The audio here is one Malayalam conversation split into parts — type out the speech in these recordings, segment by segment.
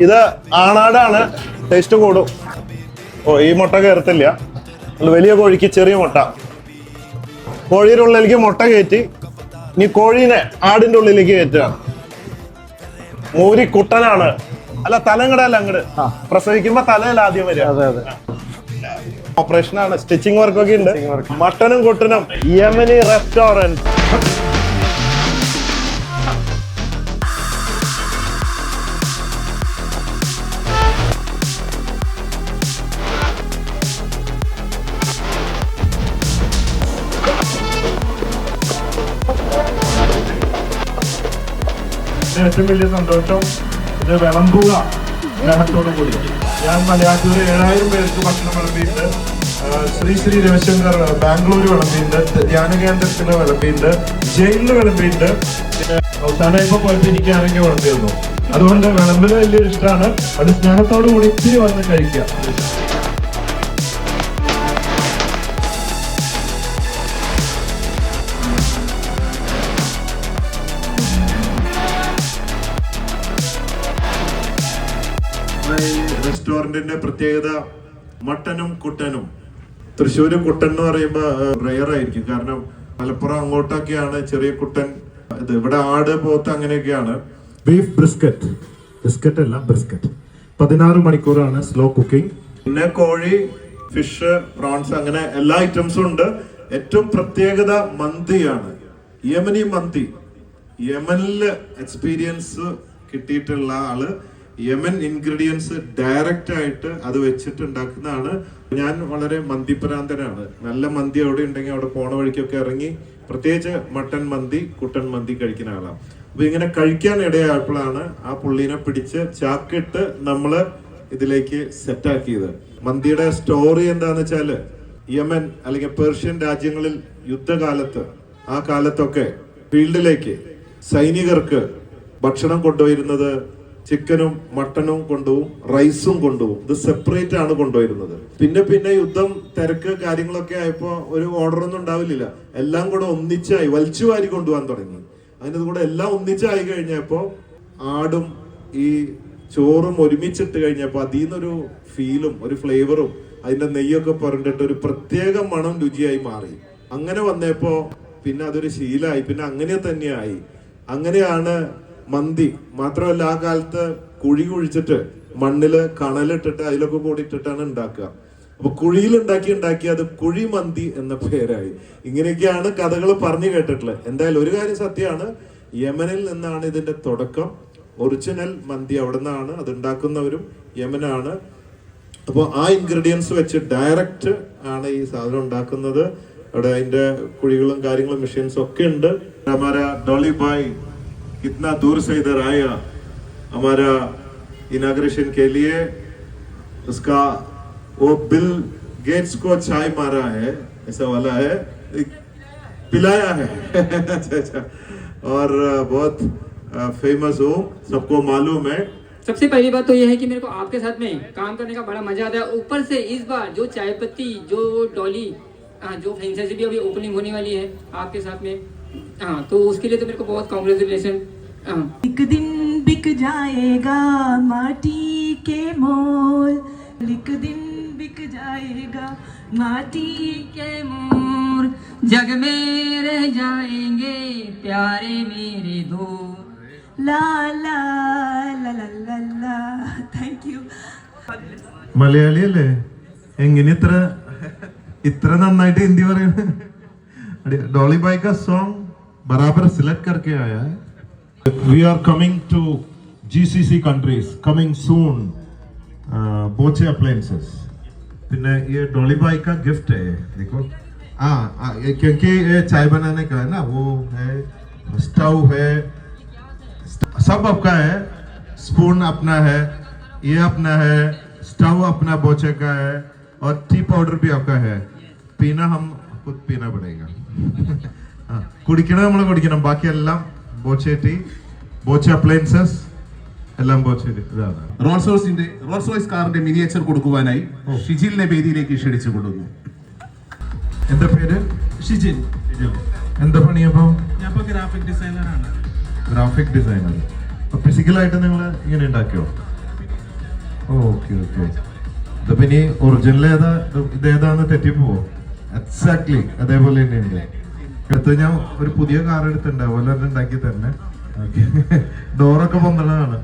ഇത് ആണാടാണ്. ടേസ്റ്റ് കൂടും. ഓ ഈ മുട്ട കയറത്തില്ല വലിയ കോഴിക്ക് ചെറിയ മുട്ട. കോഴിയുടെ ഉള്ളിലേക്ക് മുട്ട കയറ്റി ഇനി കോഴീനെ ആടിന്റെ ഉള്ളിലേക്ക് കയറ്റുകയാണ്. മൂരി കുട്ടനാണ്. അല്ല തലങ്ങടല്ല അങ്ങട്. പ്രസവിക്കുമ്പോ തലയല്ല ആദ്യം വരിക. ഓപ്പറേഷനാണ് അതെ. ഓപ്പറേഷൻ ആണ്. സ്റ്റിച്ചിങ് വർക്ക് ഒക്കെ ഉണ്ട്. മട്ടനും കുട്ടനും യമനി റെസ്റ്റോറന്റ് ഏറ്റവും വലിയ സന്തോഷം ഇത് വിളമ്പുക സ്നേഹത്തോടു കൂടി. ഞാൻ മലയാറ്റൂർ ഏഴായിരം പേർക്ക് ഭക്ഷണം വിളമ്പിയിട്ട് ശ്രീ ശ്രീ രവിശങ്കർ ബാംഗ്ലൂർ വിളമ്പിയിട്ടുണ്ട്. ധ്യാന കേന്ദ്രത്തിന് വിളമ്പിയിട്ടുണ്ട്. ജയിലിൽ വിളമ്പിയിട്ടുണ്ട്. അവസാനം ഇപ്പൊ പോയപ്പോ എനിക്ക് ആണെങ്കിൽ വിളമ്പിയിരുന്നു അതുകൊണ്ട് വിളമ്പിന് വലിയൊരു ഇഷ്ടമാണ്. അത് സ്നേഹത്തോടു കൂടി ഇത്തിരി വന്ന് കഴിക്കുക. റെസ്റ്റോറന്റിന്റെ പ്രത്യേകത മട്ടനും കുട്ടനും. തൃശ്ശൂര് കുട്ടൻ എന്ന് പറയുമ്പോ റെയർ ആയിരിക്കും. കാരണം മലപ്പുറം അങ്ങോട്ടൊക്കെയാണ് ചെറിയ കുട്ടൻ. ഇത് ഇവിടെ ആട് പോത്ത് അങ്ങനെയൊക്കെയാണ്. ബീഫ് ബ്രിസ്ക്കറ്റ് ബിസ്ക്കറ്റ് അല്ല ബ്രിസ്ക്കറ്റ് പതിനാറ് മണിക്കൂറാണ് സ്ലോ കുക്കിംഗ്. പിന്നെ കോഴി ഫിഷ് പ്രോൺസ് അങ്ങനെ എല്ലാ ഐറ്റംസും ഉണ്ട്. ഏറ്റവും പ്രത്യേകത മന്തിയാണ്. യമനി മന്തി. യമനിൽ എക്സ്പീരിയൻസ് കിട്ടിയിട്ടുള്ള ആൾ യമൻ ഇൻഗ്രീഡിയൻസ് ഡയറക്റ്റ് ആയിട്ട് അത് വെച്ചിട്ട് ഉണ്ടാക്കുന്നതാണ് ഞാൻ വളരെ മന്തിപ്രാന്തനാണ് നല്ല മന്തി അവിടെ ഉണ്ടെങ്കിൽ അവിടെ പോണ വഴിക്കൊക്കെ ഇറങ്ങി പ്രത്യേകിച്ച് മട്ടൻ മന്തി കുട്ടൻ മന്തി കഴിക്കുന്ന ആളാണ്. അപ്പൊ ഇങ്ങനെ കഴിക്കാൻ ഇടയായപ്പോഴാണ് ആ പുള്ളീനെ പിടിച്ച് ചാക്കിട്ട് നമ്മൾ ഇതിലേക്ക് സെറ്റാക്കിയത് മന്തിയുടെ സ്റ്റോറി എന്താന്ന് വെച്ചാൽ യമൻ അല്ലെങ്കിൽ പേർഷ്യൻ രാജ്യങ്ങളിൽ യുദ്ധകാലത്ത് ആ കാലത്തൊക്കെ ഫീൽഡിലേക്ക് സൈനികർക്ക് ഭക്ഷണം കൊണ്ടുവരുന്നത് ചിക്കനും മട്ടനും കൊണ്ടുപോകും റൈസും കൊണ്ടുപോകും. ഇത് സെപ്പറേറ്റ് ആണ് കൊണ്ടുവരുന്നത്. പിന്നെ പിന്നെ യുദ്ധം തിരക്ക് കാര്യങ്ങളൊക്കെ ആയപ്പോ ഒരു ഓർഡർ ഒന്നും ഉണ്ടാവില്ല. എല്ലാം കൂടെ ഒന്നിച്ചായി വലിച്ചു വാരി കൊണ്ടുപോകാൻ തുടങ്ങി. അതിന്റെ കൂടെ എല്ലാം ഒന്നിച്ചായി കഴിഞ്ഞപ്പോ ആടും ഈ ചോറും ഒരുമിച്ചിട്ട് കഴിഞ്ഞപ്പോൾ അതിൽ നിന്നൊരു ഫീലും ഒരു ഫ്ലേവറും അതിന്റെ നെയ്യൊക്കെ പുരണ്ടിട്ട് ഒരു പ്രത്യേക മണം രുചിയായി മാറി. അങ്ങനെ വന്നപ്പോൾ പിന്നെ അതൊരു ശീലമായി പിന്നെ അങ്ങനെ തന്നെയായി. അങ്ങനെയാണ് മന്തി. മാത്രമല്ല ആ കാലത്ത് കുഴി കുഴിച്ചിട്ട് മണ്ണിൽ കണലിട്ടിട്ട് അതിലൊക്കെ കൂടിയിട്ടിട്ടാണ് ഉണ്ടാക്കുക. അപ്പൊ കുഴിയിൽ ഉണ്ടാക്കി ഉണ്ടാക്കി അത് കുഴിമന്തി എന്ന പേരായി. ഇങ്ങനെയൊക്കെയാണ് കഥകൾ പറഞ്ഞു കേട്ടിട്ടുള്ളത്. എന്തായാലും ഒരു കാര്യം സത്യമാണ്. യമനിൽ നിന്നാണ് ഇതിന്റെ തുടക്കം. ഒറിജിനൽ മന്തി അവിടെ നിന്നാണ് അത് ഉണ്ടാക്കുന്നവരും യമനാണ്. അപ്പോൾ ആ ഇൻഗ്രീഡിയൻസ് വെച്ച് ഡയറക്റ്റ് ആണ് ഈ സാധനം ഉണ്ടാക്കുന്നത്. അവിടെ അതിന്റെ കുഴികളും കാര്യങ്ങളും മെഷീൻസും ഒക്കെ ഉണ്ട്. ഡോളി ബായ്. कितना दूर से इधर आया हमारा इनाग्रेशन के लिए उसका वो बिल गेट्स को चाय मारा है, ऐसा वाला है पिलाया है। अच्छा अच्छा। और बहुत फ़ेमस हूँ, सबको मालूम है। सबसे पहली बात तो यह है कि मेरे को आपके साथ में काम करने का बड़ा मज़ा आता है। ऊपर से इस बार जो चाय पत्ती जो डॉली जो फ्रेंचाइजी भी अभी ओपनिंग होने वाली है आपके साथ में हाँ तो उसके लिए तो मेरे को बहुत कॉन्ग्रेचुलेसन एक दिन बिक जाएगा माटी के मोल एक दिन बिक जाएगा माटी के मोर जग में रह जाएंगे प्यारे मेरे दो ला ला ला ला ला ला थैंक यू മലയാളി അല്ലേ എങ്ങനെ ഇത്ര ഇത്ര നന്നായിട്ട് ഹിന്ദി പറയുന്നത് ഡോളി ബായ് का सॉन्ग बराबर सिलेक्ट करके आया है we are coming to GCC countries coming soon uh, बोचे appliances പിന്നെ ये डॉली बाई का गिफ्ट है देखो हाँ हाँ, ये क्योंकि ये चाय बनाने का है ना वो है स्टव है सब आपका है स्पून अपना है ये अपना है स्टव अपना बोचे का है और टी पाउडर भी आपका है पीना हम खुद पीना पड़ेगा हाँ, കുടിക്കണം നമ്മൾ കുടിക്കണം ബാക്കിയെല്ലാം ബോച്ചെ ടീ ബോച്ചെ അപ്ലയൻസസ് എല്ലാം ബോച്ചെ ഇതാണ്. റോൾസ് റോയ്സിന്റെ റോൾസ് റോയ്സ് കാറിന്റെ മിനിയേച്ചർ കൊടുക്കുവാനായി ഷിജിലിനെ വേദിയിലേക്ക് ക്ഷണിച്ചു കൊടുക്കുന്നു എന്താ പേര്? ഷിജിൻ ഷിജിൽ. എന്താ പണി ഞാൻ ഇപ്പോൾ ഗ്രാഫിക് ഡിസൈനറാണ് ഗ്രാഫിക് ഡിസൈനർ ഫിസിക്കലായിട്ട് നിങ്ങൾ ഇങ്ങനെ ഉണ്ടാക്കിയോ? Okay okay. ഇതിപ്പോ ഇനി ഒറിജിനൽ ഏതാ? ഇത് ഏതാന്ന് തെറ്റിപ്പോവോ? എക്സാക്ട്ലി അതേപോലെ തന്നെയുണ്ട് അടുത്ത് ഞാൻ ഒരു പുതിയ കാർ എടുത്തിട്ടുണ്ട്. അതുപോലെ തന്നെ ഉണ്ടാക്കി തന്നെ ഡോറൊക്കെ പന്ത്രണ്ടാണ്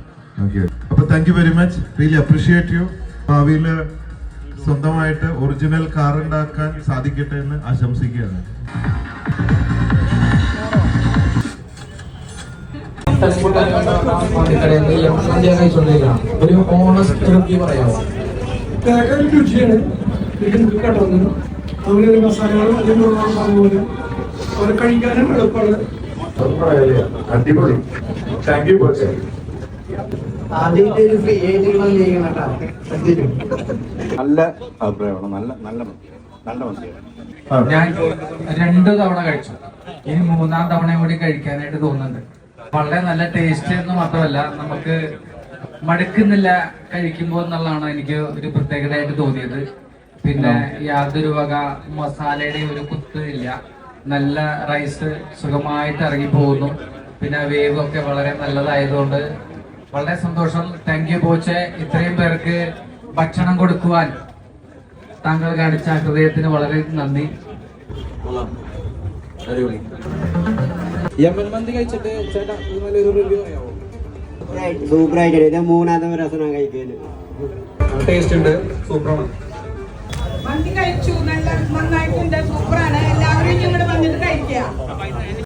ഓക്കെ അപ്പൊ thank you very much really appreciate you ഭാവിയിൽ സ്വന്തമായിട്ട് ഒറിജിനൽ കാർ ഉണ്ടാക്കാൻ സാധിക്കട്ടെ എന്ന് ആശംസിക്കുകയാണ്. ഒരു ഓണസ്റ്റ് പറയാമോ? രുചിയാണ് അങ്ങനെ മസാലകളും കഴിക്കാനും എളുപ്പമാണ്. അടിപൊളി. താങ്ക് യു കോച്ച് നല്ല അഭിപ്രായമാണ്. നല്ല നല്ല നല്ല മന്ത്രിയാണ് ഞാൻ രണ്ടു തവണ കഴിച്ചു. ഇനി മൂന്നാം തവണയും കൂടി കഴിക്കാനായിട്ട് തോന്നുന്നുണ്ട്. വളരെ നല്ല ടേസ്റ്റ് എന്ന് മാത്രമല്ല നമുക്ക് മടുക്കുന്നില്ല കഴിക്കുമ്പോൾ എന്നുള്ളതാണ് എനിക്ക് ഒരു പ്രത്യേകതയായിട്ട് തോന്നിയത്. പിന്നെ യാതൊരു വക മസാലയുടെ ഒരു കുത്ത് ഇല്ല. നല്ല റൈസ് സുഖമായിട്ട് ഇറങ്ങി പോകുന്നു പിന്നെ വേവ് ഒക്കെ വളരെ നല്ലതായതുകൊണ്ട് വളരെ സന്തോഷം. താങ്ക് യു പോച്ചെ ഇത്രയും പേർക്ക് ഭക്ഷണം കൊടുക്കുവാൻ താങ്കൾ കാണിച്ച ഹൃദയത്തിന് വളരെ നന്ദി. യമൻ മന്തി കഴിച്ചിട്ട് ചേട്ടാ റിവ്യൂ സൂപ്പറായിട്ട് മൂന്നാമത്തെ രസമാണ് കഴിക്കുന്നത് ടേസ്റ്റ് ഉണ്ട്. സൂപ്പറാണ് മന്തി കഴിച്ചു. നല്ല നന്നായിട്ടുണ്ട്. സൂപ്പറാണ്. എല്ലാവരും ഇങ്ങോട്ട് വന്നിട്ട് കഴിക്കുക.